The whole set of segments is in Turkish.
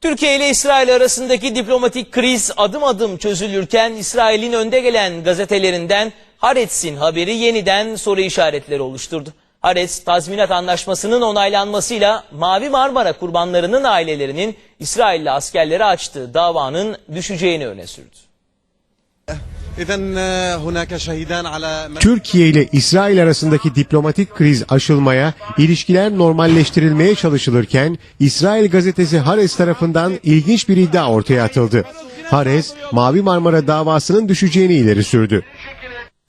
Türkiye ile İsrail arasındaki diplomatik kriz adım adım çözülürken İsrail'in önde gelen gazetelerinden Haaretz'in haberi yeniden soru işaretleri oluşturdu. Haaretz, tazminat anlaşmasının onaylanmasıyla Mavi Marmara kurbanlarının ailelerinin İsrailli askerlere açtığı davanın düşeceğini öne sürdü. Türkiye ile İsrail arasındaki diplomatik kriz aşılmaya, ilişkiler normalleştirilmeye çalışılırken İsrail gazetesi Haaretz tarafından ilginç bir iddia ortaya atıldı. Haaretz, Mavi Marmara davasının düşeceğini ileri sürdü.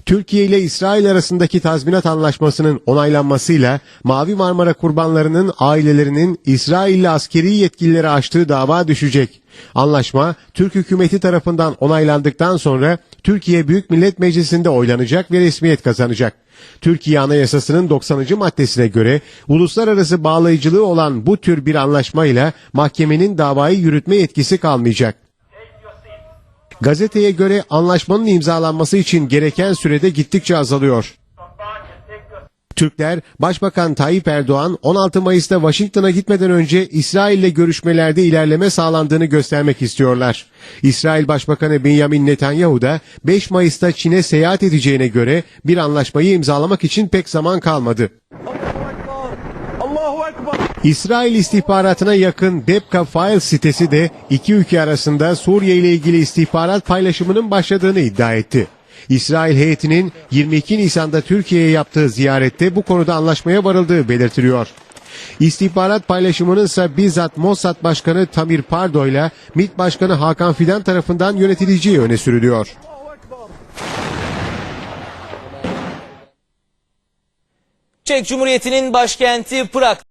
Türkiye ile İsrail arasındaki tazminat anlaşmasının onaylanmasıyla Mavi Marmara kurbanlarının ailelerinin İsrailli askeri yetkililere açtığı dava düşecek. Anlaşma Türk hükümeti tarafından onaylandıktan sonra Türkiye Büyük Millet Meclisi'nde oylanacak ve resmiyet kazanacak. Türkiye Anayasası'nın 90. maddesine göre uluslararası bağlayıcılığı olan bu tür bir anlaşmayla mahkemenin davayı yürütme yetkisi kalmayacak. Gazeteye göre anlaşmanın imzalanması için gereken sürede gittikçe azalıyor. Türkler, Başbakan Tayyip Erdoğan 16 Mayıs'ta Washington'a gitmeden önce İsrail'le görüşmelerde ilerleme sağlandığını göstermek istiyorlar. İsrail Başbakanı Benjamin Netanyahu da 5 Mayıs'ta Çin'e seyahat edeceğine göre bir anlaşmayı imzalamak için pek zaman kalmadı. İsrail istihbaratına yakın Debka Files sitesi de iki ülke arasında Suriye ile ilgili istihbarat paylaşımının başladığını iddia etti. İsrail heyetinin 22 Nisan'da Türkiye'ye yaptığı ziyarette bu konuda anlaşmaya varıldığı belirtiliyor. İstihbarat paylaşımının ise bizzat Mossad Başkanı Tamir Pardo ile MİT Başkanı Hakan Fidan tarafından yönetileceği öne sürülüyor. Çek Cumhuriyeti'nin başkenti Prag